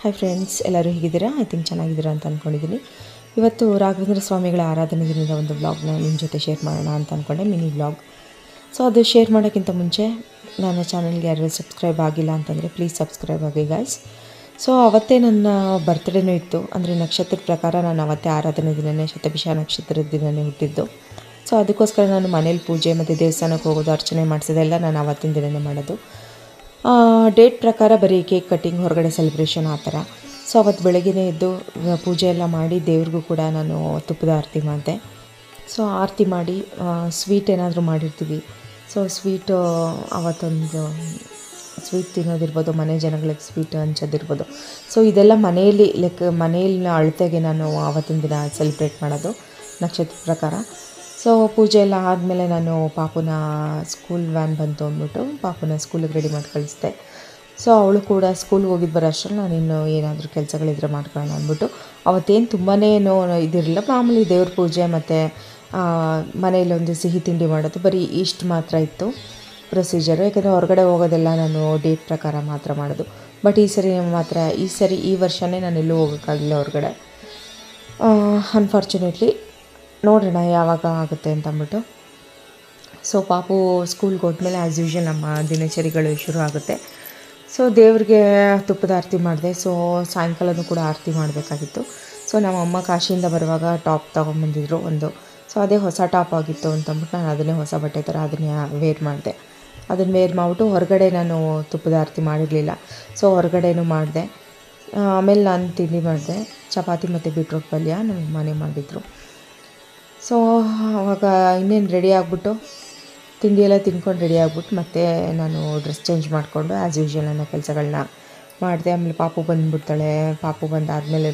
Hi friends ಎಲ್ಲರೂ ಹೇಗಿದ್ದೀರಾ? I think ಚೆನ್ನಾಗಿದ್ದೀರಾ ಅಂತ ಅಂದ್ಕೊಂಡಿದ್ದೀನಿ ಇವತ್ತು ರಾಘವೇಂದ್ರ ಸ್ವಾಮಿಗಳ ಆರಾಧನೆ ದಿನದ ಒಂದು ಬ್ಲಾಗ್ನ ನಿಮ್ಮ ಜೊತೆ ಶೇರ್ ಮಾಡೋಣ ಅಂತ ಅಂದ್ಕೊಂಡೆ ಮಿನಿ ಬ್ಲಾಗ್ ಸೊ ಅದು ಶೇರ್ ಮಾಡೋಕ್ಕಿಂತ ಮುಂಚೆ ನನ್ನ ಚಾನಲ್ಗೆ ಯಾರು ಸಬ್ಸ್ಕ್ರೈಬ್ ಆಗಿಲ್ಲ ಅಂತಂದರೆ ಪ್ಲೀಸ್ ಸಬ್ಸ್ಕ್ರೈಬ್ ಆಗಿ ಗಾಯ್ಸ್ ಸೊ ಅವತ್ತೇ ನನ್ನ ಬರ್ತ್ಡೇನೂ ಇತ್ತು. ಅಂದರೆ ನಕ್ಷತ್ರದ ಪ್ರಕಾರ ನಾನು ಅವತ್ತೇ ಆರಾಧನೆ ದಿನನೇ, ಶತಭಿಷ ನಕ್ಷತ್ರದ ದಿನವೇ ಹುಟ್ಟಿದ್ದು. ಸೊ ಅದಕ್ಕೋಸ್ಕರ ನಾನು ಮನೇಲಿ ಪೂಜೆ ಮತ್ತು ದೇವಸ್ಥಾನಕ್ಕೆ ಹೋಗೋದು, ಅರ್ಚನೆ ಮಾಡಿಸೋದೆಲ್ಲ ನಾನು ಅವತ್ತಿನ ದಿನನೇ ಮಾಡೋದು. ಡೇಟ್ ಪ್ರಕಾರ ಬರೀ ಕೇಕ್ ಕಟ್ಟಿಂಗ್ ಹೊರಗಡೆ ಸೆಲೆಬ್ರೇಷನ್ ಆ ಥರ. ಸೊ ಅವತ್ತು ಬೆಳಗ್ಗೆ ಎದ್ದು ಪೂಜೆ ಎಲ್ಲ ಮಾಡಿ ದೇವ್ರಿಗೂ ಕೂಡ ನಾನು ತುಪ್ಪದ ಆರತಿ ಮಾಡಿದೆ. ಸೊ ಆರತಿ ಮಾಡಿ ಸ್ವೀಟ್ ಏನಾದರೂ ಮಾಡಿರ್ತೀವಿ. ಸೊ ಸ್ವೀಟು ಅವತ್ತೊಂದು ಸ್ವೀಟ್ ತಿನ್ನೋದಿರ್ಬೋದು, ಮನೆ ಜನಗಳಿಗೆ ಸ್ವೀಟ್ ಹಂಚೋದಿರ್ಬೋದು. ಸೊ ಇದೆಲ್ಲ ಮನೆಯಲ್ಲಿ ಲೈಕ್ ಮನೆಯಲ್ಲಿನ ಅಳತೆಗೆ ನಾನು ಆವತ್ತಿನ ದಿನ ಸೆಲೆಬ್ರೇಟ್ ಮಾಡೋದು ನಕ್ಷತ್ರ ಪ್ರಕಾರ. ಸೊ ಪೂಜೆ ಎಲ್ಲ ಆದಮೇಲೆ ನಾನು ಪಾಪುನ ಸ್ಕೂಲ್ ವ್ಯಾನ್ ಬಂತು ಅಂದ್ಬಿಟ್ಟು ಪಾಪುನ ಸ್ಕೂಲಿಗೆ ರೆಡಿ ಮಾಡಿ ಕಳಿಸಿದೆ. ಸೊ ಅವಳು ಕೂಡ ಸ್ಕೂಲ್ಗೆ ಹೋಗಿದ್ದು ಬರೋ ಅಷ್ಟರಲ್ಲಿ ನಾನು ಇನ್ನು ಏನಾದರೂ ಕೆಲಸಗಳಿದ್ರೆ ಮಾಡ್ಕೊಳ್ಳೋಣ ಅಂದ್ಬಿಟ್ಟು. ಅವತ್ತೇನು ತುಂಬಾ ಏನೋ ಇದಿರಲಿಲ್ಲ. ಮಾಮೂಲಿ ದೇವ್ರ ಪೂಜೆ ಮತ್ತು ಮನೆಯಲ್ಲೊಂದು ಸಿಹಿ ತಿಂಡಿ ಮಾಡೋದು ಬರೀ ಇಷ್ಟು ಮಾತ್ರ ಇತ್ತು ಪ್ರೊಸೀಜರು ಯಾಕೆಂದರೆ ಹೊರಗಡೆ ಹೋಗೋದೆಲ್ಲ ನಾನು ಡೇಟ್ ಪ್ರಕಾರ ಮಾತ್ರ ಮಾಡೋದು. ಬಟ್ ಈ ಸರಿ ಮಾತ್ರ, ಈ ಸರಿ ಈ ವರ್ಷವೇ ನಾನು ಎಲ್ಲೂ ಹೋಗೋಕ್ಕಾಗಲಿಲ್ಲ ಹೊರಗಡೆ. ಅನ್ಫಾರ್ಚುನೇಟ್ಲಿ ನೋಡೋಣ ಯಾವಾಗ ಆಗುತ್ತೆ ಅಂತ ಅಂದ್ಬಿಟ್ಟು. ಸೊ ಪಾಪು ಸ್ಕೂಲ್ಗೆ ಹೋದ್ಮೇಲೆ ಆ್ಯಸ್ ಯೂಶ್ವಲ್ ನಮ್ಮ ದಿನಚರಿಗಳು ಶುರು ಆಗುತ್ತೆ. ಸೊ ದೇವ್ರಿಗೆ ತುಪ್ಪದ ಆರತಿ ಮಾಡಿದೆ. ಸೊ ಸಾಯಂಕಾಲನೂ ಕೂಡ ಆರತಿ ಮಾಡಬೇಕಾಗಿತ್ತು. ಸೊ ನಮ್ಮ ಅಮ್ಮ ಕಾಶಿಯಿಂದ ಬರುವಾಗ ಟಾಪ್ ತೊಗೊಂಬಂದಿದ್ರು ಒಂದು. ಸೊ ಅದೇ ಹೊಸ ಟಾಪ್ ಆಗಿತ್ತು ಅಂತಂದ್ಬಿಟ್ಟು ನಾನು ಅದನ್ನೇ ಹೊಸ ಬಟ್ಟೆ ಥರ ಅದನ್ನೇ ವೇರ್ ಮಾಡಿದೆ. ಅದನ್ನು ವೇರ್ ಮಾಡಿಬಿಟ್ಟು ಹೊರಗಡೆ ನಾನು ತುಪ್ಪದ ಆರತಿ ಮಾಡಿರಲಿಲ್ಲ. ಸೊ ಹೊರಗಡೆನೂ ಮಾಡಿದೆ. ಆಮೇಲೆ ನಾನು ತಿಂಡಿ ಮಾಡಿದೆ. ಚಪಾತಿ ಮತ್ತು ಬೀಟ್ರೋಟ್ ಪಲ್ಯ ನಮ್ಮ ಮನೆ ಮಾಡಿದ್ರು. ಸೊ ಅವಾಗ ಇನ್ನೇನು ರೆಡಿ ಆಗಿಬಿಟ್ಟು ತಿಂಡಿ ಎಲ್ಲ ತಿನ್ಕೊಂಡು ರೆಡಿ ಆಗಿಬಿಟ್ಟು ಮತ್ತೆ ನಾನು ಡ್ರೆಸ್ ಚೇಂಜ್ ಮಾಡಿಕೊಂಡು ಆ್ಯಸ್ ಯೂಶ್ವಲ್ ಅನ್ನೋ ಕೆಲಸಗಳನ್ನ ಮಾಡಿದೆ. ಆಮೇಲೆ ಪಾಪು ಬಂದುಬಿಡ್ತಾಳೆ. ಪಾಪು ಬಂದಾದಮೇಲೆ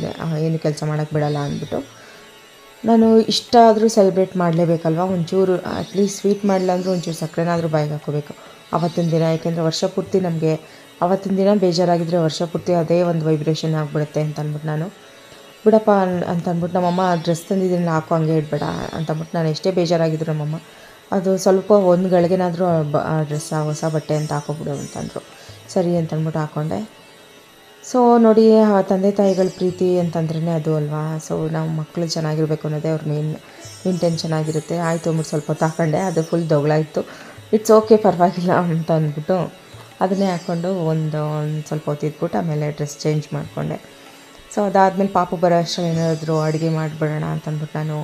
ಏನು ಕೆಲಸ ಮಾಡೋಕ್ಕೆ ಬಿಡಲ್ಲ ಅಂದ್ಬಿಟ್ಟು ನಾನು ಇಷ್ಟ ಆದರೂ ಸೆಲೆಬ್ರೇಟ್ ಮಾಡಲೇಬೇಕಲ್ವ? ಒಂಚೂರು ಅಟ್ಲೀಸ್ಟ್ ಸ್ವೀಟ್ ಮಾಡಲ್ಲ ಅಂದರೆ ಒಂಚೂರು ಸಕ್ಕರೆನಾದರೂ ಬಾಯಿಗೆ ಹಾಕೋಬೇಕು ಅವತ್ತಿನ ದಿನ, ಯಾಕೆಂದರೆ ವರ್ಷ ಪೂರ್ತಿ ನಮಗೆ ಅವತ್ತಿನ ದಿನ ಬೇಜಾರಾಗಿದ್ದರೆ ವರ್ಷ ಪೂರ್ತಿ ಅದೇ ಒಂದು ವೈಬ್ರೇಷನ್ ಆಗಿಬಿಡುತ್ತೆ ಅಂತ ಅಂದ್ಬಿಟ್ಟು ನಾನು ಬಿಡಪ್ಪ ಅಂತ ಅಂದ್ಬಿಟ್ಟು ನಮ್ಮಮ್ಮ ಡ್ರೆಸ್ ತಂದಿದ್ದೀನಿ ಹಾಕೋ, ಹಂಗೆ ಇಡಬೇಡ ಅಂತ ಅಂದ್ಬಿಟ್ಟು ನಾನು ಎಷ್ಟೇ ಬೇಜಾರಾಗಿದ್ರು ನಮ್ಮಮ್ಮ. ಅದು ಸ್ವಲ್ಪ ಒಂದು ಗಳಿಗೆನಾದರೂ ಆ ಡ್ರೆಸ್ ಹೊಸ ಬಟ್ಟೆ ಅಂತ ಹಾಕೋಬಿಡು ಅಂತಂದರು. ಸರಿ ಅಂತ ಅಂದ್ಬಿಟ್ಟು ಹಾಕ್ಕೊಂಡೆ ಸೊ ನೋಡಿ ತಂದೆ ತಾಯಿಗಳ ಪ್ರೀತಿ ಅಂತಂದ್ರೇ ಅದು ಅಲ್ವಾ? ಸೊ ನಾವು ಮಕ್ಕಳು ಚೆನ್ನಾಗಿರ್ಬೇಕು ಅನ್ನೋದೇ ಅವ್ರ ಮೇನ್ ಇಂಟೆನ್ಷನ್ ಆಗಿರುತ್ತೆ. ಆಯಿತು ಅಂದ್ಬಿಟ್ಟು ಸ್ವಲ್ಪ ಹೊತ್ತು ಹಾಕೊಂಡೆ. ಅದು ಫುಲ್ ದೊಗಳಾಯಿತು. ಇಟ್ಸ್ ಓಕೆ ಪರವಾಗಿಲ್ಲ ಅಂತ ಅಂದ್ಬಿಟ್ಟು ಅದನ್ನೇ ಹಾಕ್ಕೊಂಡು ಒಂದು ಒಂದು ಸ್ವಲ್ಪ ಹೊತ್ತಿದ್ಬಿಟ್ಟು ಆಮೇಲೆ ಡ್ರೆಸ್ ಚೇಂಜ್ ಮಾಡಿಕೊಂಡೆ. ಸೊ ಅದಾದಮೇಲೆ ಪಾಪು ಬರೋ ಅಷ್ಟರಲ್ಲಿ ಏನಾದರೂ ಅಡುಗೆ ಮಾಡಿಬಿಡೋಣ ಅಂತಂದ್ಬಿಟ್ಟು ನಾನು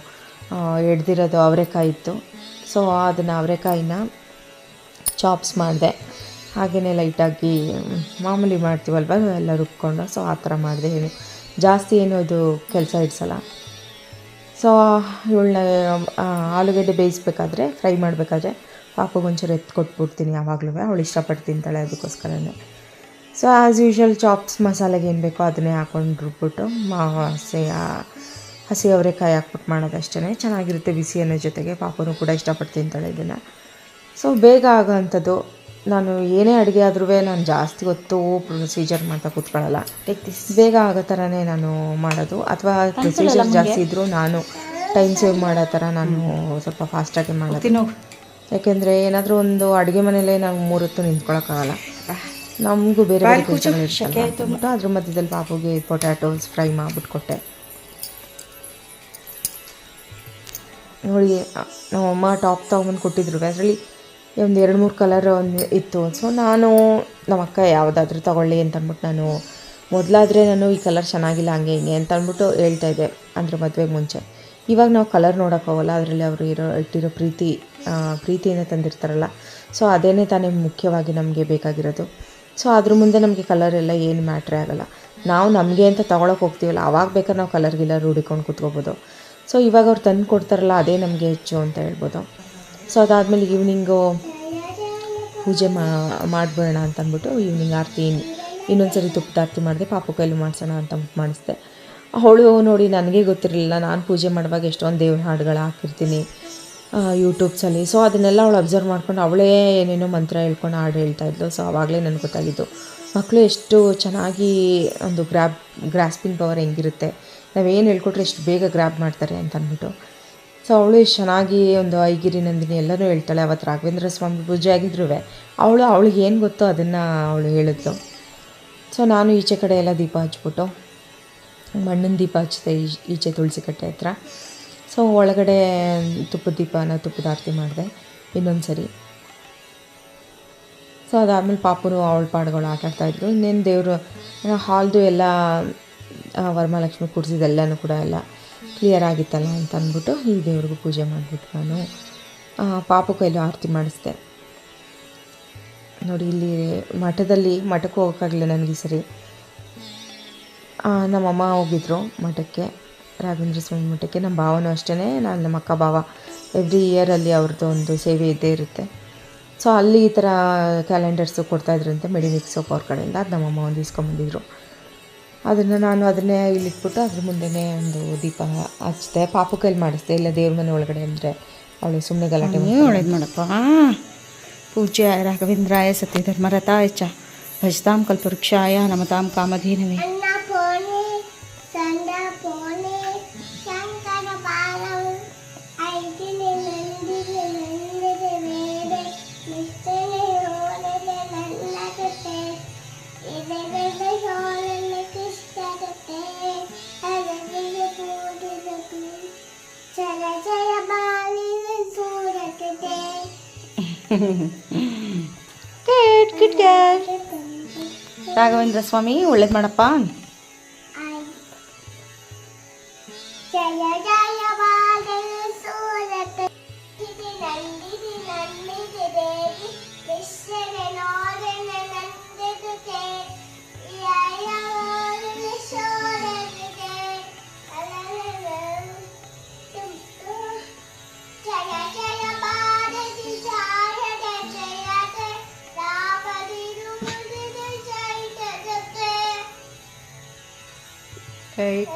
ಎಡ್ದಿರೋದು ಅವರೆಕಾಯಿ ಇತ್ತು. ಸೊ ಅದನ್ನು ಅವರೆಕಾಯಿನ ಚಾಪ್ಸ್ ಮಾಡಿದೆ. ಹಾಗೆಯೇ ಲೈಟಾಗಿ ಮಾಮೂಲಿ ಮಾಡ್ತೀವಲ್ವ, ಎಲ್ಲ ರುಬ್ಕೊಂಡು. ಸೊ ಆ ಥರ ಮಾಡಿದೆ ಏನು ಜಾಸ್ತಿ ಏನು ಅದು ಕೆಲಸ ಇಡ್ಸಲ್ಲ. ಸೊ ಇವಳನ್ನ ಆಲೂಗಡ್ಡೆ ಬೇಯಿಸ್ಬೇಕಾದ್ರೆ ಫ್ರೈ ಮಾಡಬೇಕಾದ್ರೆ, ಪಾಪಗೊಂಚೂರು ಎತ್ತು ಕೊಟ್ಬಿಡ್ತೀನಿ ಯಾವಾಗಲೂ. ಅವಳು ಇಷ್ಟಪಟ್ಟು ತಿಂತಾಳೆ ಅದಕ್ಕೋಸ್ಕರನೇ. ಸೊ ಆ್ಯಸ್ ಯೂಶ್ವಲ್ ಚಾಪ್ಸ್ ಮಸಾಲೆಗೆ ಏನು ಬೇಕೋ ಅದನ್ನೇ ಹಾಕೊಂಡು ರುಬ್ಬಿಟ್ಟು ಮಾ ಹಸಿ ಅವರೇಕಾಯಿ ಹಸಿ ಅವರೆಕಾಯಿ ಹಾಕ್ಬಿಟ್ಟು ಮಾಡೋದಷ್ಟೇ ಚೆನ್ನಾಗಿರುತ್ತೆ ಬಿಸಿ ಅನ್ನೋ ಜೊತೆಗೆ. ಪಾಪನೂ ಕೂಡ ಇಷ್ಟಪಟ್ಟು ತಿಂತಾಳೆ ಇದನ್ನು. ಸೊ ಬೇಗ ಆಗೋವಂಥದ್ದು ನಾನು ಏನೇ ಅಡುಗೆ ಆದ್ರೂ ನಾನು ಜಾಸ್ತಿ ಹೊತ್ತು ಪ್ರೊಸೀಜರ್ ಮಾಡ್ತಾ ಕೂತ್ಕೊಳ್ಳಲ್ಲ. ಬೇಗ ಆಗೋ ಥರನೇ ನಾನು ಮಾಡೋದು. ಅಥವಾ ಪ್ರೊಸೀಜರ್ ಜಾಸ್ತಿ ಇದ್ದರೂ ನಾನು ಟೈಮ್ ಸೇವ್ ಮಾಡೋ ಥರ ನಾನು ಸ್ವಲ್ಪ ಫಾಸ್ಟಾಗಿ ಮಾಡೋದು. ಯಾಕೆಂದರೆ ಏನಾದರೂ ಒಂದು ಅಡುಗೆ ಮನೇಲೇ ನಾವು ಮೂರೊತ್ತು ನಿಂತ್ಕೊಳ್ಳೋಕ್ಕಾಗಲ್ಲ ನಮಗೂ ಬೇರೆ ಬೇರೆ ಕೆಲಸಗಳು ಇರ್ತಲ್ಲ ಅಂದ್ಬಿಟ್ಟು ಅದ್ರ ಮಧ್ಯದಲ್ಲಿ ಬಾಬುಗೆ ಪೊಟ್ಯಾಟೋಸ್ ಫ್ರೈ ಮಾಡಿಬಿಟ್ಟು ಕೊಟ್ಟೆ ನೋಡಿ ನಮ್ಮಮ್ಮ ಟಾಪ್ ತೊಗೊಂಬಂದು ಕೊಟ್ಟಿದ್ರು. ಅದರಲ್ಲಿ ಒಂದು ಎರಡು ಮೂರು ಕಲರ್ ಒಂದು ಇತ್ತು. ಸೊ ನಾನು ನಮ್ಮ ಅಕ್ಕ ಯಾವುದಾದ್ರೂ ತಗೊಳ್ಳಿ ಅಂತ ಅಂದ್ಬಿಟ್ಟು ನಾನು ಮೊದಲಾದರೆ ನಾನು ಈ ಕಲರ್ ಚೆನ್ನಾಗಿಲ್ಲ ಹಂಗೆ ಹಿಂಗೆ ಅಂತ ಅಂದ್ಬಿಟ್ಟು ಹೇಳ್ತಾ ಇದ್ದೆ ಅಂದರೆ ಮದುವೆಗೆ ಮುಂಚೆ. ಇವಾಗ ನಾವು ಕಲರ್ ನೋಡೋಕ್ಕಾಗಲ್ಲ. ಅದರಲ್ಲಿ ಅವರು ಇರೋ ಇಟ್ಟಿರೋ ಪ್ರೀತಿ ಪ್ರೀತಿಯನ್ನು ಪ್ರೀತಿಯಿಂದ ತಂದಿರ್ತಾರಲ್ಲ. ಸೊ ಅದೇನೇ ತಾನೇ ಮುಖ್ಯವಾಗಿ ನಮಗೆ ಬೇಕಾಗಿರೋದು. ಸೊ ಅದ್ರ ಮುಂದೆ ನಮಗೆ ಕಲರ್ ಎಲ್ಲ ಏನು ಮ್ಯಾಟ್ರೇ ಆಗೋಲ್ಲ. ನಾವು ನಮಗೆ ಅಂತ ತೊಗೊಳಕ್ಕೆ ಹೋಗ್ತೀವಲ್ಲ, ಅವಾಗ ಬೇಕಾದ್ರೆ ನಾವು ಕಲರ್ ಗಿಲ್ಲರ್ ರೂಢಿಕೊಂಡು ಕೂತ್ಕೋಬೋದು. ಸೊ ಇವಾಗ ಅವ್ರು ತಂದು ಕೊಡ್ತಾರಲ್ಲ, ಅದೇ ನಮಗೆ ಹೆಚ್ಚು ಅಂತ ಹೇಳ್ಬೋದು. ಸೊ ಅದಾದಮೇಲೆ ಈವ್ನಿಂಗು ಪೂಜೆ ಮಾ ಮಾಡಿಬಿಡೋಣ ಅಂತ ಅಂದ್ಬಿಟ್ಟು ಈವ್ನಿಂಗ್ ಆರತಿ ಇನ್ನೊಂದು ಸರಿ ತುಪ್ಪದ ಆರತಿ ಮಾಡಿದೆ, ಪಾಪ ಕೈಲಿ ಮಾಡಿಸೋಣ ಅಂತ ಮಾಡಿಸ್ದೆ. ಅವಳು ನೋಡಿ ನನಗೆ ಗೊತ್ತಿರಲಿಲ್ಲ, ನಾನು ಪೂಜೆ ಮಾಡುವಾಗ ಎಷ್ಟೊಂದು ದೇವ್ರ ಹಾಡುಗಳು ಹಾಕಿರ್ತೀನಿ. ಯೂಟ್ಯೂಬ್ಸಲ್ಲಿ ಸೊ ಅದನ್ನೆಲ್ಲ ಅವಳು ಅಬ್ಸರ್ವ್ ಮಾಡ್ಕೊಂಡು ಅವಳೇ ಏನೇನೋ ಮಂತ್ರ ಹೇಳ್ಕೊಂಡು ಹಾಡು ಹೇಳ್ತಾ ಇದ್ಲು. ಸೊ ಆವಾಗಲೇ ನನಗೆ ಗೊತ್ತಾಗಿದ್ದು. ಮಕ್ಕಳು ಎಷ್ಟು ಚೆನ್ನಾಗಿ ಒಂದು ಗ್ರ್ಯಾಬ್ ಗ್ರಾಸ್ಪಿಂಗ್ ಪವರ್ ಹೆಂಗಿರುತ್ತೆ. ನಾವೇನು ಹೇಳ್ಕೊಟ್ರೆ ಎಷ್ಟು ಬೇಗ ಗ್ರ್ಯಾಬ್ ಮಾಡ್ತಾರೆ ಅಂತ ಅಂದ್ಬಿಟ್ಟು. ಸೊ ಅವಳು ಎಷ್ಟು ಚೆನ್ನಾಗಿ ಒಂದು ಐಗಿರಿ ನಂದಿನಿ ಎಲ್ಲರೂ ಹೇಳ್ತಾಳೆ. ಅವತ್ತು ರಾಘವೇಂದ್ರ ಸ್ವಾಮಿ ಪೂಜೆ ಆಗಿದ್ರು ಅವಳು, ಅವಳಿಗೆ ಏನು ಗೊತ್ತೋ ಅದನ್ನು ಅವಳು ಹೇಳಿದ್ಲು. ಸೊ ನಾನು ಈಚೆ ಕಡೆ ಎಲ್ಲ ದೀಪ ಹಚ್ಬಿಟ್ಟು, ಮಣ್ಣಿನ ದೀಪ ಹಚ್ಚಿದೆ ಈಚೆ ತುಳಸಿ ಕಟ್ಟೆ ಹತ್ರ. ಸೊ ಒಳಗಡೆ ತುಪ್ಪದ ದೀಪನ ತುಪ್ಪದ ಆರತಿ ಮಾಡಿದೆ. ಇನ್ನೊಂದು ಸರಿ. ಸೊ ಅದಾದಮೇಲೆ ಪಾಪುನು ಅವಳ ಪಾಡುಗಳು ಆಟ ಆಡ್ತಾಯಿದ್ರು ಇನ್ನೇನು ದೇವರು ಹಾಲ್ದು ಎಲ್ಲ ವರಮಹಾಲಕ್ಷ್ಮಿ ಕೂಡಿಸಿದೆಲ್ಲನೂ ಕೂಡ ಎಲ್ಲ ಕ್ಲಿಯರ್ ಆಗಿತ್ತಲ್ಲ ಅಂತ ಅಂದ್ಬಿಟ್ಟು ಈ ದೇವ್ರಿಗೂ ಪೂಜೆ ಮಾಡಿಬಿಟ್ಟು ನಾನು ಪಾಪು ಕೈಲೂ ಆರತಿ ಮಾಡಿಸ್ದೆ. ನೋಡಿ, ಇಲ್ಲಿ ಮಠದಲ್ಲಿ, ಮಠಕ್ಕೂ ಹೋಗೋಕ್ಕಾಗಲಿಲ್ಲ ನನಗೆ ಸರಿ. ನಮ್ಮಮ್ಮ ಹೋಗಿದ್ರು ಮಠಕ್ಕೆ. ರಾಘವೇಂದ್ರ ಸ್ವಾಮಿ ಮಠಕ್ಕೆ. ನಮ್ಮ ಭಾವನೂ ಅಷ್ಟೇ ನಾನು ನಮ್ಮ ಅಕ್ಕ ಭಾವ ಎವ್ರಿ ಇಯರಲ್ಲಿ ಅವ್ರದ್ದು ಒಂದು ಸೇವೆ ಇದ್ದೇ ಇರುತ್ತೆ. ಸೊ ಅಲ್ಲಿ ಈ ಥರ ಕ್ಯಾಲೆಂಡರ್ಸು ಕೊಡ್ತಾಯಿದ್ರಂತೆ ಮೆಡಿಮಿಕ್ಸ್ ಸೋಪ್ ಅವ್ರ ಕಡೆಯಿಂದ ಅದು ನಮ್ಮಮ್ಮ ಒಂದು ಇಸ್ಕೊಂಬಂದಿದ್ರು ಅದನ್ನು ನಾನು ಅದನ್ನೇ ಇಲ್ಲಿಟ್ಬಿಟ್ಟು ಅದ್ರ ಮುಂದೆನೇ ಒಂದು ದೀಪ ಹಚ್ಚಿದೆ ಪಾಪು ಕೈಲಿ ಮಾಡಿಸ್ದೆ. ಇಲ್ಲ ದೇವ್ರ ಮನೆ ಒಳಗಡೆ ಅಂದರೆ ಅವಳು ಸುಮ್ಮನೆ ಗಲಾಟೆ ಒಳಗೆ ಒಳ್ಳೇದು ಮಾಡಪ್ಪ. ಪೂಜ್ಯ ರಾಘವೇಂದ್ರಾಯ ಸತ್ಯಧರ್ಮರತಾಯ ಚ ಭಜತಾಂ ಕಲ್ಪವೃಕ್ಷಾಯ ನಮತಾಂ ಕಾಮಧೇನವೇ. ಗುಡ್ ಗುಡ್ ರಾಘವೇಂದ್ರ ಸ್ವಾಮಿ ಒಳ್ಳೇದು ಮಾಡಪ್ಪ.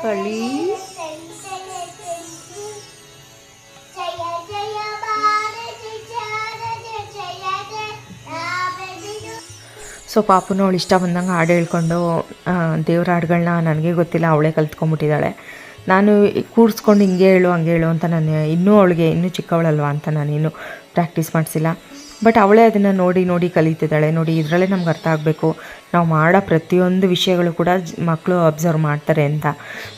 ಕಳಿ ಜಯ ರಾಮದಿರು ಸೊ ಪಾಪುನು ಅವಳು ಇಷ್ಟ ಬಂದಂಗೆ ಹಾಡು ಹೇಳ್ಕೊಂಡು ದೇವ್ರ ಹಾಡುಗಳನ್ನ ನನಗೆ ಗೊತ್ತಿಲ್ಲ, ಅವಳೇ ಕಲ್ತ್ಕೊಂಡ್ಬಿಟ್ಟಿದ್ದಾಳೆ ನಾನು ಕೂರಿಸ್ಕೊಂಡು ಹಿಂಗೆ ಹೇಳು, ಹಂಗೆ ಹೇಳು ಅಂತ ನಾನು ಇನ್ನೂ ಅವಳಿಗೆ ಇನ್ನೂ ಚಿಕ್ಕವಳಲ್ವಾ ಅಂತ ನಾನು ಇನ್ನೂ ಪ್ರಾಕ್ಟೀಸ್ ಮಾಡಿಸಿಲ್ಲ. ಬಟ್ ಅವಳೇ ಅದನ್ನು ನೋಡಿ ನೋಡಿ ಕಲಿತಿದ್ದಾಳೆ. ನೋಡಿ, ಇದರಲ್ಲೇ ನಮ್ಗೆ ಅರ್ಥ ಆಗಬೇಕು. ನಾವು ಮಾಡೋ ಪ್ರತಿಯೊಂದು ವಿಷಯಗಳು ಕೂಡ ಮಕ್ಕಳು ಅಬ್ಸರ್ವ್ ಮಾಡ್ತಾರೆ ಅಂತ.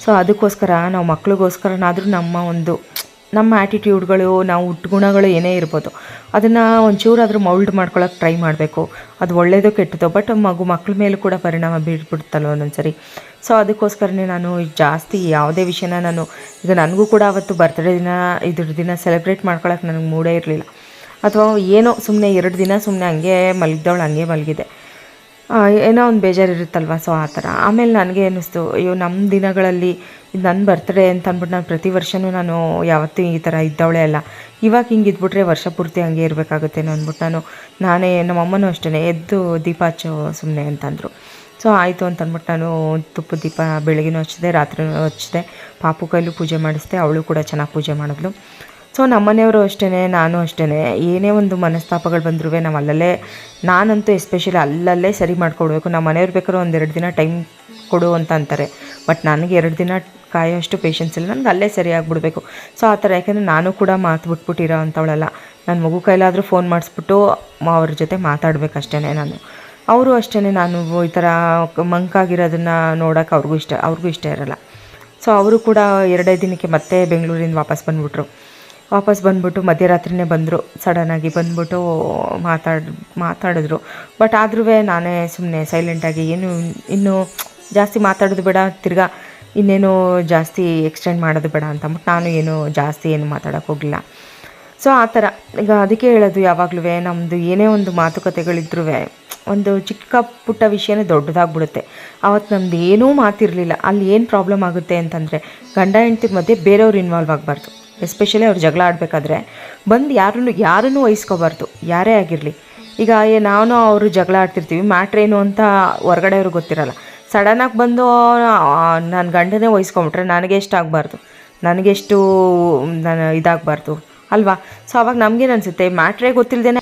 ಸೊ ಅದಕ್ಕೋಸ್ಕರ ನಾವು ಮಕ್ಳಿಗೋಸ್ಕರನಾದರೂ ನಮ್ಮ ಒಂದು ನಮ್ಮ ಆ್ಯಟಿಟ್ಯೂಡ್ಗಳು ನಾವು ಗುಣಗಳು ಏನೇ ಇರ್ಬೋದು, ಅದನ್ನು ಒಂಚೂರಾದರೂ ಮೌಲ್ಡ್ ಮಾಡ್ಕೊಳ್ಳೋಕೆ ಟ್ರೈ ಮಾಡಬೇಕು. ಅದು ಒಳ್ಳೆಯದು ಕೆಟ್ಟದ್ದು ಬಟ್ ಮಗು ಮಕ್ಳ ಮೇಲೂ ಕೂಡ ಪರಿಣಾಮ ಬೀಳ್ಬಿಡ್ತಲ್ವ ಒಂದೊಂದು ಸರಿ ಸೊ ಅದಕ್ಕೋಸ್ಕರನೇ ನಾನು ಜಾಸ್ತಿ ಯಾವುದೇ ವಿಷಯನ ನಾನು, ಈಗ ನನಗೂ ಕೂಡ ಅವತ್ತು ಬರ್ತ್ಡೇ ದಿನ, ಇದ್ರ ದಿನ ಸೆಲೆಬ್ರೇಟ್ ಮಾಡ್ಕೊಳ್ಳೋಕೆ ನನಗೆ ಮೂಡೇ ಇರಲಿಲ್ಲ. ಅಥವಾ ಏನೋ ಸುಮ್ಮನೆ ಎರಡು ದಿನ ಸುಮ್ಮನೆ ಹಂಗೆ ಮಲಗಿದವಳು ಹಂಗೆ ಮಲಗಿದೆ. ಏನೋ ಒಂದು ಬೇಜಾರಿರುತ್ತಲ್ವ? ಸೊ ಆ ಥರ. ಆಮೇಲೆ ನನಗೆ ಅನ್ನಿಸ್ತು, ಅಯ್ಯೋ ನಮ್ಮ ದಿನಗಳಲ್ಲಿ ಇದು ನನ್ನ ಬರ್ತ್ಡೇ ಅಂತ ಅಂದ್ಬಿಟ್ಟು ನಾನು ಪ್ರತಿ ವರ್ಷವೂ ನಾನು ಯಾವತ್ತೂ ಈ ಥರ ಇದ್ದವಳೆ ಅಲ್ಲ. ಇವಾಗ ಹಿಂಗೆ ಇದ್ಬಿಟ್ರೆ ವರ್ಷ ಪೂರ್ತಿ ಹಂಗೆ ಇರಬೇಕಾಗುತ್ತೇನೋ ಅಂದ್ಬಿಟ್ಟು ನಾನು, ನಾನೇ, ನಮ್ಮಮ್ಮನೂ ಅಷ್ಟೇ, ಎದ್ದು ದೀಪ ಹಚ್ಚೋ ಸುಮ್ಮನೆ ಅಂತಂದರು ಸೊ ಆಯಿತು ಅಂತ ಅಂದ್ಬಿಟ್ಟು ನಾನು ತುಪ್ಪದ ದೀಪ ಬೆಳಗ್ಗೆನೂ ಹಚ್ಚಿದೆ, ರಾತ್ರಿನೂ ಹಚ್ಚಿದೆ. ಪಾಪು ಕೈಲೂ ಪೂಜೆ ಮಾಡಿಸಿದೆ, ಅವಳು ಕೂಡ ಚೆನ್ನಾಗಿ ಪೂಜೆ ಮಾಡಿದ್ಲು. ಸೊ ನಮ್ಮನೆಯವರು ಅಷ್ಟೇ ನಾನು ಅಷ್ಟೇ ಏನೇ ಒಂದು ಮನಸ್ತಾಪಗಳು ಬಂದ್ರೂ ನಾವು ಅಲ್ಲಲ್ಲೇ, ನಾನಂತೂ ಎಸ್ಪೆಷಲಿ ಅಲ್ಲಲ್ಲೇ ಸರಿ ಮಾಡ್ಕೊಡ್ಬೇಕು ನಮ್ಮ ಮನೆಯವ್ರು ಬೇಕಾದ್ರೆ ಒಂದೆರಡು ದಿನ ಟೈಮ್ ಕೊಡು ಅಂತ ಅಂತಾರೆ. ಬಟ್ ನನಗೆ ಎರಡು ದಿನ ಕಾಯೋಷ್ಟು ಪೇಷನ್ಸ್ ಇಲ್ಲ. ನನಗೆ ಅಲ್ಲೇ ಸರಿ ಆಗ್ಬಿಡ್ಬೇಕು. ಸೊ ಆ ಥರ, ಯಾಕೆಂದರೆ ನಾನು ಕೂಡ ಮಾತು ಬಿಟ್ಬಿಟ್ಟಿರೋ ಅಂಥವಳಲ್ಲ. ನನ್ನ ಮಗು ಕೈಲಾದರೂ ಫೋನ್ ಮಾಡಿಸ್ಬಿಟ್ಟು ಅವ್ರ ಜೊತೆ ಮಾತಾಡಬೇಕಷ್ಟೇ ನಾನು. ಅವರು ಅಷ್ಟೇ ನಾನು ಈ ಥರ ಮಂಕಾಗಿರೋದನ್ನು ನೋಡೋಕೆ ಅವ್ರಿಗೂ ಇಷ್ಟ ಅವ್ರಿಗೂ ಇಷ್ಟ ಇರಲ್ಲ. ಸೊ ಅವರು ಕೂಡ ಎರಡೇ ದಿನಕ್ಕೆ ಮತ್ತೆ ಬೆಂಗಳೂರಿಂದ ವಾಪಸ್ ಬಂದ್ಬಿಟ್ರು. ವಾಪಸ್ ಬಂದ್ಬಿಟ್ಟು ಮಧ್ಯರಾತ್ರಿನೇ ಬಂದರು. ಸಡನ್ನಾಗಿ ಬಂದ್ಬಿಟ್ಟು ಮಾತಾಡ್, ಮಾತಾಡಿದ್ರು. ಬಟ್ ಆದ್ರೂ ನಾನೇ ಸುಮ್ಮನೆ ಸೈಲೆಂಟಾಗಿ ಏನು, ಇನ್ನೂ ಜಾಸ್ತಿ ಮಾತಾಡೋದು ಬೇಡ, ತಿರ್ಗಾ ಇನ್ನೇನು ಜಾಸ್ತಿ ಎಕ್ಸ್ಟೆಂಡ್ ಮಾಡೋದು ಬೇಡ ಅಂತ ಅಂದ್ಬಿಟ್ಟು ನಾನು ಏನು ಜಾಸ್ತಿ ಏನು ಮಾತಾಡೋಕೆ ಹೋಗಲಿಲ್ಲ. ಸೊ ಆ ಥರ. ಈಗ ಅದಕ್ಕೆ ಹೇಳೋದು ಯಾವಾಗಲೂ ನಮ್ಮದು ಏನೇ ಒಂದು ಮಾತುಕತೆಗಳಿದ್ರೂ ಒಂದು ಚಿಕ್ಕ ಪುಟ್ಟ ವಿಷಯನೇ ದೊಡ್ಡದಾಗ್ಬಿಡುತ್ತೆ. ಅವತ್ತು ನಮ್ದು ಏನೂ ಮಾತಿರಲಿಲ್ಲ. ಅಲ್ಲಿ ಏನು ಪ್ರಾಬ್ಲಮ್ ಆಗುತ್ತೆ ಅಂತಂದರೆ ಗಂಡ, ಹೆಂಡತಿ ಮಧ್ಯೆ ಬೇರೆಯವ್ರು ಇನ್ವಾಲ್ವ್ ಆಗಬಾರ್ದು. ಎಸ್ಪೆಷಲಿ ಅವ್ರು ಜಗಳ ಆಡಬೇಕಾದ್ರೆ, ಬಂದು ಯಾರನ್ನು ಯಾರನ್ನು ವಹಿಸ್ಕೋಬಾರ್ದು. ಯಾರೇ ಆಗಿರಲಿ. ಈಗ ಏ, ನಾನು ಅವರು ಜಗಳ ಆಡ್ತಿರ್ತೀವಿ, ಮ್ಯಾಟ್ರ್ ಏನು ಅಂತ ಹೊರಗಡೆಯವ್ರಿಗೆ ಗೊತ್ತಿರಲ್ಲ. ಸಡನ್ನಾಗಿ ಬಂದು ನನ್ನ ಗಂಡನೇ ವಹಿಸ್ಕೊಂಬಿಟ್ರೆ ನನಗೆ ಎಷ್ಟು ಆಗಬಾರ್ದು? ನನಗೆಷ್ಟು ನಾನು ಇದಾಗಬಾರ್ದು? ಅಲ್ವಾ? ಸೊ ಅವಾಗ ನಮಗೇನು ಅನಿಸುತ್ತೆ, ಮ್ಯಾಟ್ರೇ ಗೊತ್ತಿಲ್ಲದೇನೆ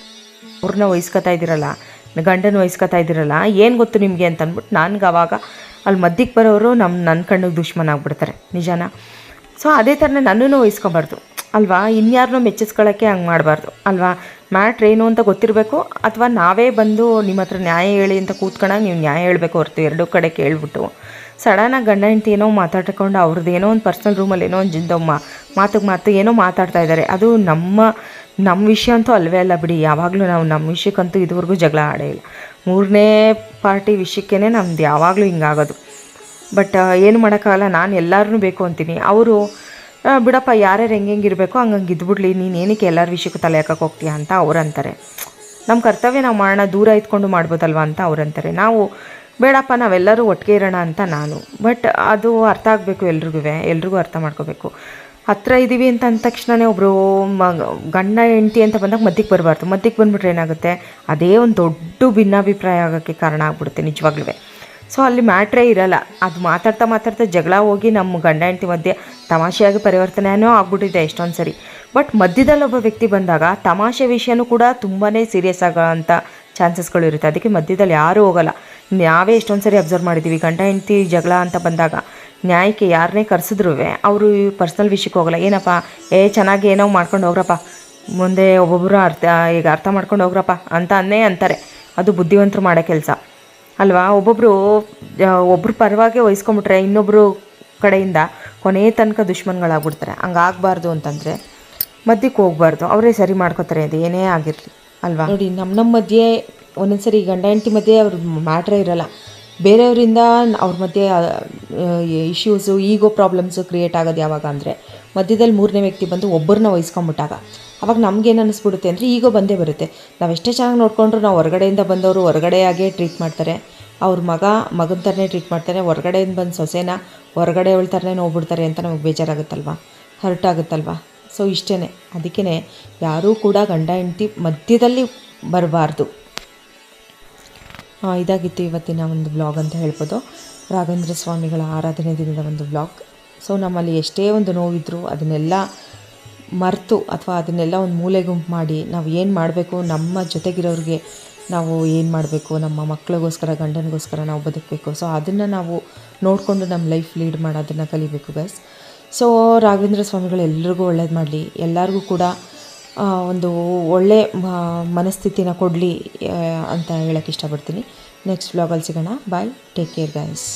ಅವ್ರನ್ನ ವಹಿಸ್ಕೊತಾ ಇದ್ದೀರಲ್ಲ, ಗಂಡನ ವಹಿಸ್ಕೊತಾ ಇದ್ದೀರಲ್ಲ, ಏನು ಗೊತ್ತು ನಿಮಗೆ ಅಂತ ಅಂದ್ಬಿಟ್ಟು ನನಗೆ ಅವಾಗ ಅಲ್ಲಿ ಮಧ್ಯಕ್ಕೆ ಬರೋರು ನಮ್ಮ ನನ್ನ ಕಣ್ಣಿಗೆ ದುಶ್ಮನ್ ಆಗಿಬಿಡ್ತಾರೆ. ನಿಜಾನ? ಸೊ ಅದೇ ಥರನೇ ನನ್ನೂ ವಹಿಸ್ಕೊಬಾರ್ದು. ಅಲ್ವಾ? ಇನ್ಯಾರನ್ನೂ ಮೆಚ್ಚಿಸ್ಕೊಳ್ಳೋಕ್ಕೆ ಹಂಗೆ ಮಾಡಬಾರ್ದು. ಅಲ್ವಾ? ಮ್ಯಾಟ್ರ್ ಏನು ಅಂತ ಗೊತ್ತಿರಬೇಕು? ಅಥವಾ ನಾವೇ ಬಂದು ನಿಮ್ಮ ಹತ್ರ ನ್ಯಾಯ ಹೇಳಿ ಅಂತ ಕೂತ್ಕೊಂಡಾಗ ನೀವು ನ್ಯಾಯ ಹೇಳಬೇಕು ಹೊರತು ಎರಡೂ ಕಡೆ ಕೇಳಿಬಿಟ್ಟು. ಸಡನ್ನಾಗಿ ಗಂಡ, ಹೆಂಡ್ತಿ ಏನೋ ಮಾತಾಡ್ಕೊಂಡು ಅವ್ರದ್ದು ಏನೋ ಒಂದು ಪರ್ಸ್ನಲ್ ರೂಮಲ್ಲಿ ಏನೋ ಒಂದು ಜಿಂದಮ್ಮ ಮಾ ಮಾತಿಗೆ ಮಾತು ಏನೋ ಮಾತಾಡ್ತಾ ಇದ್ದಾರೆ ಅದು ನಮ್ಮ ನಮ್ಮ ವಿಷಯ ಅಂತೂ ಅಲ್ವೇ ಅಲ್ಲ ಬಿಡಿ. ಯಾವಾಗಲೂ ನಾವು ನಮ್ಮ ವಿಷಯಕ್ಕಂತೂ ಇದುವರೆಗೂ ಜಗಳ ಆಡೇ ಇಲ್ಲ. ಮೂರನೇ ಪಾರ್ಟಿ ವಿಷಯಕ್ಕೇ ನಮ್ದು ಯಾವಾಗಲೂ ಹಿಂಗಾಗೋದು. ಬಟ್ ಏನು ಮಾಡೋಕ್ಕಾಗಲ್ಲ, ನಾನು ಎಲ್ಲರೂ ಬೇಕು ಅಂತೀನಿ. ಅವರು ಬಿಡಪ್ಪ, ಯಾರ್ಯಾರು ಹೆಂಗೆ ಇರಬೇಕು ಹಂಗಂಗೆ ಇದ್ಬಿಡ್ಲಿ. ನೀನು ಏನಕ್ಕೆ ಎಲ್ಲರ ವಿಷಯಕ್ಕೂ ತಲೆ ಹಾಕಕ್ಕೆ ಹೋಗ್ತೀಯ? ಅಂತ ಅವ್ರು ಅಂತಾರೆ. ನಮ್ಮ ಕರ್ತವ್ಯ ನಾವು ಮಾಡೋಣ, ದೂರ ಇದ್ಕೊಂಡು ಮಾಡ್ಬೋದಲ್ವ ಅಂತ ಅವ್ರು ಅಂತಾರೆ. ನಾವು, ಬೇಡಪ್ಪ, ನಾವೆಲ್ಲರೂ ಒಟ್ಟಿಗೆ ಇರೋಣ ಅಂತ ನಾನು. ಬಟ್ ಅದು ಅರ್ಥ ಆಗಬೇಕು ಎಲ್ರಿಗೂ ಎಲ್ರಿಗೂ ಅರ್ಥ ಮಾಡ್ಕೋಬೇಕು. ಹತ್ರ ಇದ್ದೀವಿ ಅಂತ ಅಂದ ತಕ್ಷಣವೇ ಒಬ್ಬರು ಮಗ ಗಂಡ, ಹೆಂಡತಿ ಅಂತ ಬಂದಾಗ ಮಧ್ಯಕ್ಕೆ ಬರಬಾರ್ದು. ಮಧ್ಯಕ್ಕೆ ಬಂದ್ಬಿಟ್ರೆ ಏನಾಗುತ್ತೆ? ಅದೇ ಒಂದು ದೊಡ್ಡ ಭಿನ್ನಾಭಿಪ್ರಾಯ ಆಗೋಕ್ಕೆ ಕಾರಣ ಆಗ್ಬಿಡುತ್ತೆ ನಿಜವಾಗ್ಲೂ ಸೊ ಅಲ್ಲಿ ಮ್ಯಾಟ್ರೇ ಇರಲ್ಲ. ಅದು ಮಾತಾಡ್ತಾ ಮಾತಾಡ್ತಾ ಜಗಳ ಹೋಗಿ ನಮ್ಮ ಗಂಡ ಹೆಂಡತಿ ಮಧ್ಯೆ ತಮಾಷೆಯಾಗಿ ಪರಿವರ್ತನೆಯೂ ಆಗ್ಬಿಟ್ಟಿದೆ ಎಷ್ಟೊಂದು ಸರಿ. ಬಟ್ ಮಧ್ಯದಲ್ಲಿ ಒಬ್ಬ ವ್ಯಕ್ತಿ ಬಂದಾಗ ತಮಾಷೆ ವಿಷಯನೂ ಕೂಡ ತುಂಬಾ ಸೀರಿಯಸ್ ಆಗೋ ಅಂಥ ಚಾನ್ಸಸ್ಗಳು ಇರುತ್ತೆ. ಅದಕ್ಕೆ ಮಧ್ಯದಲ್ಲಿ ಯಾರೂ ಹೋಗಲ್ಲ. ನಾವೇ ಎಷ್ಟೊಂದು ಸರಿ ಅಬ್ಸರ್ವ್ ಮಾಡಿದ್ದೀವಿ ಗಂಡ ಹೆಂಡತಿ ಜಗಳ ಅಂತ ಬಂದಾಗ ನ್ಯಾಯಕ್ಕೆ ಯಾರನ್ನೇ ಕರೆಸಿದ್ರು ಅವರು ಪರ್ಸ್ನಲ್ ವಿಷಯಕ್ಕೆ ಹೋಗಲ್ಲ. ಏನಪ್ಪ? ಏ, ಚೆನ್ನಾಗಿ ಏನೋ ಮಾಡ್ಕೊಂಡು ಹೋಗ್ರಪ್ಪ. ಮುಂದೆ ಒಬ್ಬೊಬ್ಬರು ಅರ್ಥ, ಈಗ ಅರ್ಥ ಮಾಡ್ಕೊಂಡು ಹೋಗ್ರಪ್ಪ ಅಂತ ಅನ್ನೇ ಅಂತಾರೆ. ಅದು ಬುದ್ಧಿವಂತರು ಮಾಡೋ ಕೆಲಸ. ಅಲ್ವಾ? ಒಬ್ಬೊಬ್ಬರು ಒಬ್ಬರು ಪರವಾಗಿ ವಹಿಸ್ಕೊಂಬಿಟ್ರೆ ಇನ್ನೊಬ್ಬರು ಕಡೆಯಿಂದ ಕೊನೆಯ ತನಕ ದುಶ್ಮನ್ಗಳಾಗ್ಬಿಡ್ತಾರೆ. ಹಂಗಾಗಬಾರ್ದು ಅಂತಂದರೆ ಮಧ್ಯಕ್ಕೆ ಹೋಗ್ಬಾರ್ದು. ಅವರೇ ಸರಿ ಮಾಡ್ಕೋತಾರೆ, ಅದು ಏನೇ ಆಗಿರಲಿ. ಅಲ್ವಾ? ನೋಡಿ ನಮ್ಮ ನಮ್ಮ ಮಧ್ಯೆ ಒಂದೊಂದ್ಸರಿ ಗಂಡ ಹೆಂಡತಿ ಮಧ್ಯೆ ಅವ್ರ ಮ್ಯಾಟ್ರೇ ಇರಲ್ಲ. ಬೇರೆಯವರಿಂದ ಅವ್ರ ಮಧ್ಯೆ ಇಶ್ಯೂಸು ಈಗೋ ಪ್ರಾಬ್ಲಮ್ಸು ಕ್ರಿಯೇಟ್ ಆಗೋದು ಯಾವಾಗ ಅಂದರೆ, ಮಧ್ಯದಲ್ಲಿ ಮೂರನೇ ವ್ಯಕ್ತಿ ಬಂದು ಒಬ್ಬರನ್ನ ವಹಿಸ್ಕೊಂಬಿಟ್ಟಾಗ ಅವಾಗ ನಮಗೇನು ಅನ್ನಿಸ್ಬಿಡುತ್ತೆ ಅಂದರೆ ಈಗೋ ಬಂದೇ ಬರುತ್ತೆ. ನಾವೆಷ್ಟೇ ಚೆನ್ನಾಗಿ ನೋಡಿಕೊಂಡ್ರು ನಾವು ಹೊರಗಡೆಯಿಂದ ಬಂದವರು ಹೊರಗಡೆಯಾಗೇ ಟ್ರೀಟ್ ಮಾಡ್ತಾರೆ. ಅವ್ರ ಮಗ, ಮಗನ ಥರನೇ ಟ್ರೀಟ್ ಮಾಡ್ತಾರೆ. ಹೊರಗಡೆಯಿಂದ ಬಂದು ಸೊಸೆನ ಹೊರಗಡೆ ಅವಳ ಥರನೇ ನೋಡ್ಬಿಡ್ತಾರೆ ಅಂತ ನಮಗೆ ಬೇಜಾರಾಗುತ್ತಲ್ವ? ಹರ್ಟ್ ಆಗುತ್ತಲ್ವ? ಸೊ ಇಷ್ಟೇ ಅದಕ್ಕೇ ಯಾರೂ ಕೂಡ ಗಂಡ, ಹೆಂಡತಿ ಮಧ್ಯದಲ್ಲಿ ಬರಬಾರ್ದು. ಇದಾಗಿತ್ತು ಇವತ್ತಿನ ಒಂದು ಬ್ಲಾಗ್ ಅಂತ ಹೇಳ್ಬೋದು. ರಾಘವೇಂದ್ರ ಸ್ವಾಮಿಗಳ ಆರಾಧನೆ ದಿನದ ಒಂದು ಬ್ಲಾಗ್ ಸೊ ನಮ್ಮಲ್ಲಿ ಎಷ್ಟೇ ಒಂದು ನೋವಿದ್ರೂ ಅದನ್ನೆಲ್ಲ ಮರೆತು ಅಥವಾ ಅದನ್ನೆಲ್ಲ ಒಂದು ಮೂಲೆ ಗುಂಪು ಮಾಡಿ ನಾವು ಏನು ಮಾಡಬೇಕು, ನಮ್ಮ ಜೊತೆಗಿರೋರಿಗೆ ನಾವು ಏನು ಮಾಡಬೇಕು, ನಮ್ಮ ಮಕ್ಕಳಿಗೋಸ್ಕರ ಗಂಡನಿಗೋಸ್ಕರ ನಾವು ಬದುಕಬೇಕು. ಸೊ ಅದನ್ನು ನಾವು ನೋಡಿಕೊಂಡು ನಮ್ಮ ಲೈಫ್ ಲೀಡ್ ಮಾಡೋದನ್ನು ಕಲಿಬೇಕು ಗೈಸ್ ಸೊ ರಾಘವೇಂದ್ರ ಸ್ವಾಮಿಗಳು ಎಲ್ರಿಗೂ ಒಳ್ಳೇದು ಮಾಡಲಿ. ಎಲ್ಲರಿಗೂ ಕೂಡ ಒಂದು ಒಳ್ಳೆ ಮನಸ್ಥಿತಿನ ಕೊಡಲಿ ಅಂತ ಹೇಳೋಕ್ಕೆ ಇಷ್ಟಪಡ್ತೀನಿ. ನೆಕ್ಸ್ಟ್ ವ್ಲಾಗಲ್ಲಿ ಸಿಗೋಣ. Bye take care guys